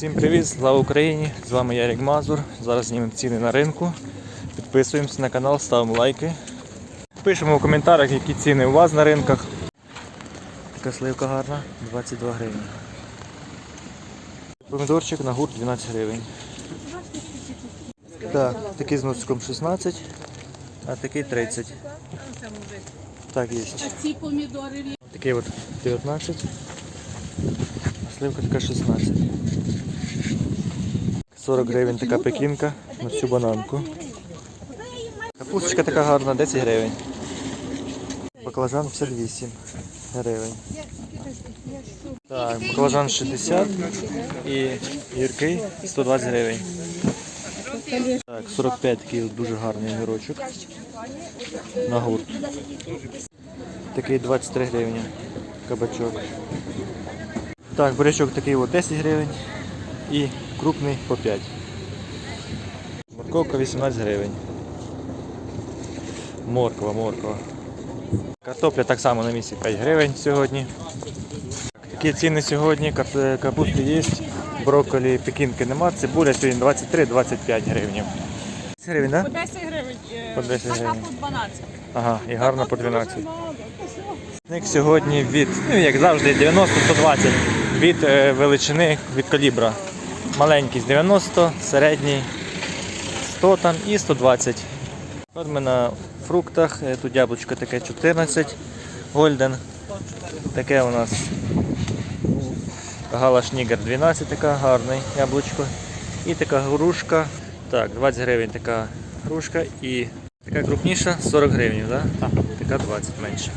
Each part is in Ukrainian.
Всім привіт, слава Україні! З вами Ярік Мазур. Зараз знімемо ціни на ринку. Підписуємося на канал, ставимо лайки. Пишемо в коментарях, які ціни у вас на ринках. Така сливка гарна, 22 гривні. Помідорчик на гурт 12 гривень. Так, такий з носиком 16, а такий 30. Так, є. Такий от 19. Сливка така 16. 40 гривень така пекінка на всю бананку. Капусточка така гарна, 10 гривень. Баклажан 58 гривень. Так, баклажан 60 і гіркий 120 гривень. Так, 45 такий дуже гарний огірочок. На гурт. Такий 23 гривні кабачок. Так, бурячок такий от 10 гривень і крупний по 5. Морковка 18 гривень. Морква, морква. Картопля так само на місці 5 гривень сьогодні. Такі ціни сьогодні, Кап- капусти є, брокколі, пекінки нема, цибуля сьогодні 23-25 гривень. 10 гривень, так? по 10 гривень. е, По 10 така гривень. по 12. Ага, і гарно по 12. Ник сьогодні від, ну як завжди, 90-120 від е, величини, від калібра. Маленький з 90, середній 100 там і 120. От ми на фруктах, е, тут яблучко таке 14, гольден. Таке у нас гала Шнігер 12, така гарний яблучко. І така грушка. Так, 20 гривень така грушка і така крупніша 40 гривень, да? така 20 менше.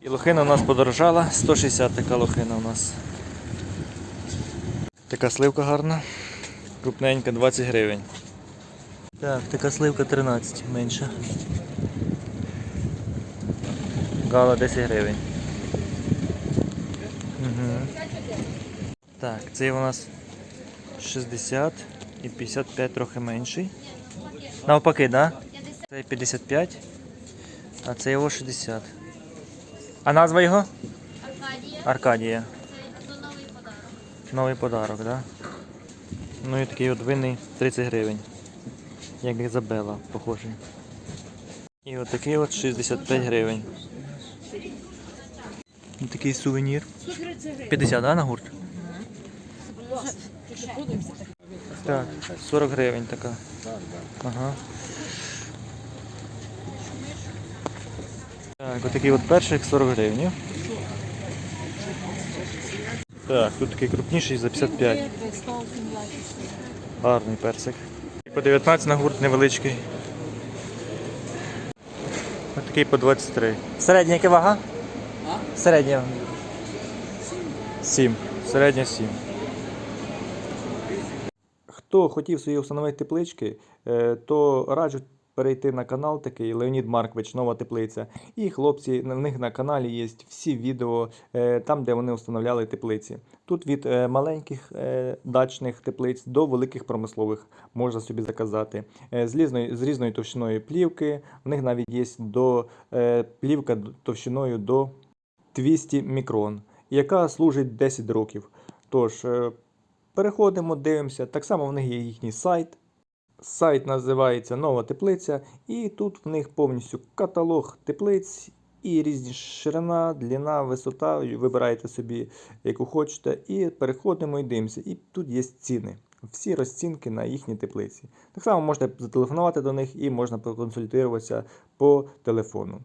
І лохина у нас подорожала, 160 така лохина у нас. Така сливка гарна, крупненька 20 гривень. Так, така сливка 13 менша. Гала 10 гривень. Угу. Так, цей у нас 60 і 55 трохи менший. Навпаки, так? Да? Цей 55, а це його 60. А назва його? Аркадія, Аркадія. це до новий подарок. Новий подарок, так? Да? Ну і такий от винний 30 гривень. Як Ізабела, похожий. І от такий от 65 гривень. Такий сувенір. 50, да, на гурт? Так, 40 гривень така. Ага. Так, отакий от перших 40 гривень. Так, тут такий крупніший за 55. Гарний персик. По 19 на гурт невеличкий. Ось такий по 23. Середня яка вага? Середня. 7. Середня 7. Хто хотів собі встановити теплички, е, то раджу перейти на канал такий Леонід Маркович, нова теплиця. І хлопці, на них на каналі є всі відео е, там, де вони встановляли теплиці. Тут від е, маленьких е, дачних теплиць до великих промислових можна собі заказати. З різної, з різною товщиною плівки. В них навіть є до плівка товщиною до 200 мікрон, яка служить 10 років. Тож, переходимо, дивимося. Так само в них є їхній сайт. Сайт називається Нова теплиця, і тут в них повністю каталог теплиць і різні ширина, длина, висота. Вибираєте собі, яку хочете, і переходимо і дивимося. І тут є ціни. Всі розцінки на їхній теплиці. Так само можете зателефонувати до них і можна проконсультуватися по телефону.